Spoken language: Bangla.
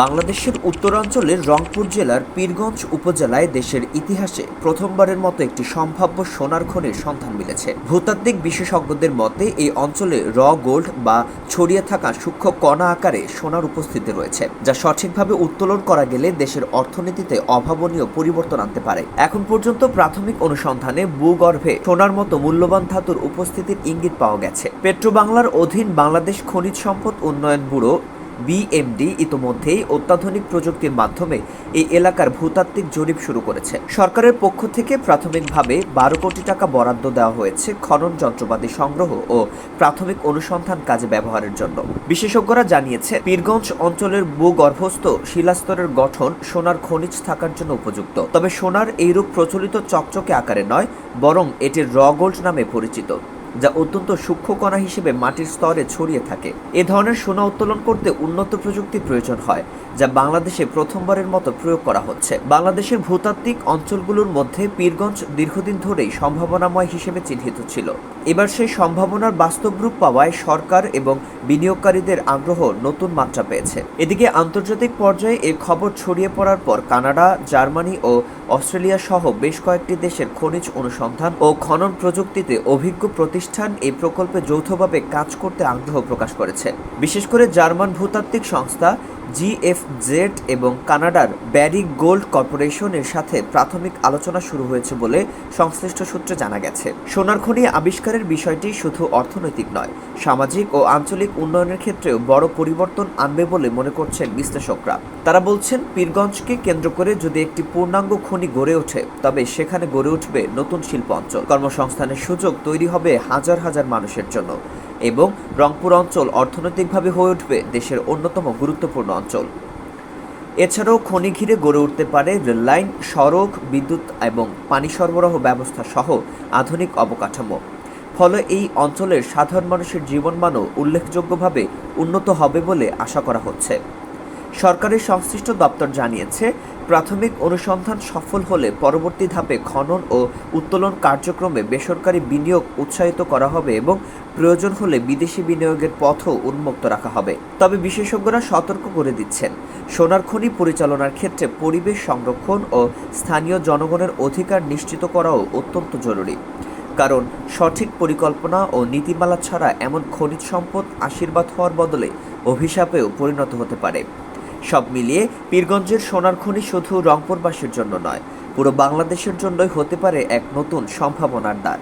বাংলাদেশের উত্তরাঞ্চলের রংপুর জেলার পীরগঞ্জ উপজেলায় দেশের ইতিহাসে প্রথমবারের মতো একটি সম্ভাব্য সোনার খনির সন্ধান মিলেছে। ভূতাত্ত্বিক বিশেষজ্ঞদের মতে, এই অঞ্চলে র গোল্ড বা ছড়িয়ে থাকা সূক্ষ্ম কণা আকারে সোনার উপস্থিতি রয়েছে, যা সঠিকভাবে উত্তোলন করা গেলে দেশের অর্থনীতিতে অভাবনীয় পরিবর্তন আনতে পারে। এখন পর্যন্ত প্রাথমিক অনুসন্ধানে ভূগর্ভে সোনার মতো মূল্যবান ধাতুর উপস্থিতির ইঙ্গিত পাওয়া গেছে। পেট্রো বাংলার অধীন বাংলাদেশ খনিজ সম্পদ উন্নয়ন ব্যুরো বিএমডি ইতোমধ্যেই অত্যাধুনিক প্রযুক্তির মাধ্যমে এই এলাকার ভূতাত্ত্বিক জরিপ শুরু করেছে। সরকারের পক্ষ থেকে প্রাথমিকভাবে বারো কোটি টাকা বরাদ্দ দেওয়া হয়েছে খনন যন্ত্রপাতি সংগ্রহ ও প্রাথমিক অনুসন্ধান কাজে ব্যবহারের জন্য। বিশেষজ্ঞরা জানিয়েছে, পীরগঞ্জ অঞ্চলের ভূগর্ভস্থ শিলাস্তরের গঠন সোনার খনিজ থাকার জন্য উপযুক্ত। তবে সোনার এইরূপ প্রচলিত চকচকে আকারে নয়, বরং এটি র গোল্ড নামে পরিচিত। যা অত্যন্ত সূক্ষ্ম কণা হিসেবে মাটির স্তরে ছড়িয়ে থাকে। এ ধরনের সোনা উত্তোলন করতে উন্নত প্রযুক্তির প্রয়োজন হয়, যা বাংলাদেশে প্রথমবারের মতো প্রয়োগ করা হচ্ছে। বাংলাদেশের ভূতাত্ত্বিক অঞ্চলগুলোর মধ্যে পীরগঞ্জ দীর্ঘদিন ধরেই সম্ভাবনাময় হিসেবে চিহ্নিত ছিল। এবার সেই সম্ভাবনার বাস্তব রূপ পাওয়ায় সরকার এবং বিনিয়োগকারীদের আগ্রহ নতুন মাত্রা পেয়েছে। এদিকে আন্তর্জাতিক পর্যায়ে এ খবর ছড়িয়ে পড়ার পর কানাডা, জার্মানি ও অস্ট্রেলিয়া সহ বেশ কয়েকটি দেশের খনিজ অনুসন্ধান ও খনন প্রযুক্তিতে অভিজ্ঞ প্রতিষ্ঠান এই প্রকল্পে যৌথভাবে কাজ করতে আগ্রহ প্রকাশ করেছে। বিশেষ করে জার্মান ভূতাত্ত্বিক সংস্থা জিএফজেড এবং কানাডার ব্যারি গোল্ড কর্পোরেশনের সাথে প্রাথমিক আলোচনা শুরু হয়েছে বলে সংশ্লিষ্ট সূত্রে জানা গেছে। সোনার খনি আবিষ্কারের বিষয়টি শুধু অর্থনৈতিক নয়, সামাজিক ও আঞ্চলিক উন্নয়নের ক্ষেত্রেও বড় পরিবর্তন আনবে বলে মনে করছেন বিশ্লেষকরা। তারা বলছেন, পীরগঞ্জকে কেন্দ্র করে যদি একটি পূর্ণাঙ্গ খনি গড়ে ওঠে, তবে সেখানে গড়ে উঠবে নতুন শিল্প অঞ্চল। কর্মসংস্থানের সুযোগ তৈরি হবে হাজার হাজার মানুষের জন্য। এবং রংপুর অঞ্চল অর্থনৈতিকভাবে হয়ে উঠবে দেশের অন্যতম গুরুত্বপূর্ণ অঞ্চল। এছাড়াও খনি ঘিরে গড়ে উঠতে পারে রেললাইন, সড়ক, বিদ্যুৎ এবং পানি সরবরাহ ব্যবস্থা সহ আধুনিক অবকাঠামো। ফলে এই অঞ্চলের সাধারণ মানুষের জীবনমানও উল্লেখযোগ্যভাবে উন্নত হবে বলে আশা করা হচ্ছে। সরকারের সংশ্লিষ্ট দপ্তর জানিয়েছে, প্রাথমিক অনুসন্ধান সফল হলে পরবর্তী ধাপে খনন ও উত্তোলন কার্যক্রমে বেসরকারি বিনিয়োগ উৎসাহিত করা হবে এবং প্রয়োজন হলে বিদেশি বিনিয়োগের পথও উন্মুক্ত রাখা হবে। তবে বিশেষজ্ঞরা সতর্ক করে দিচ্ছেন, সোনার খনি পরিচালনার ক্ষেত্রে পরিবেশ সংরক্ষণ ও স্থানীয় জনগণের অধিকার নিশ্চিত করাও অত্যন্ত জরুরি। কারণ, সঠিক পরিকল্পনা ও নীতিমালা ছাড়া এমন খনিজ সম্পদ আশীর্বাদ হওয়ার বদলে অভিশাপেও পরিণত হতে পারে। সব মিলিয়ে পীরগঞ্জের সোনার খনি শুধু রংপুরবাসীর জন্য নয়, পুরো বাংলাদেশের জন্যই হতে পারে এক নতুন সম্ভাবনার দ্বার।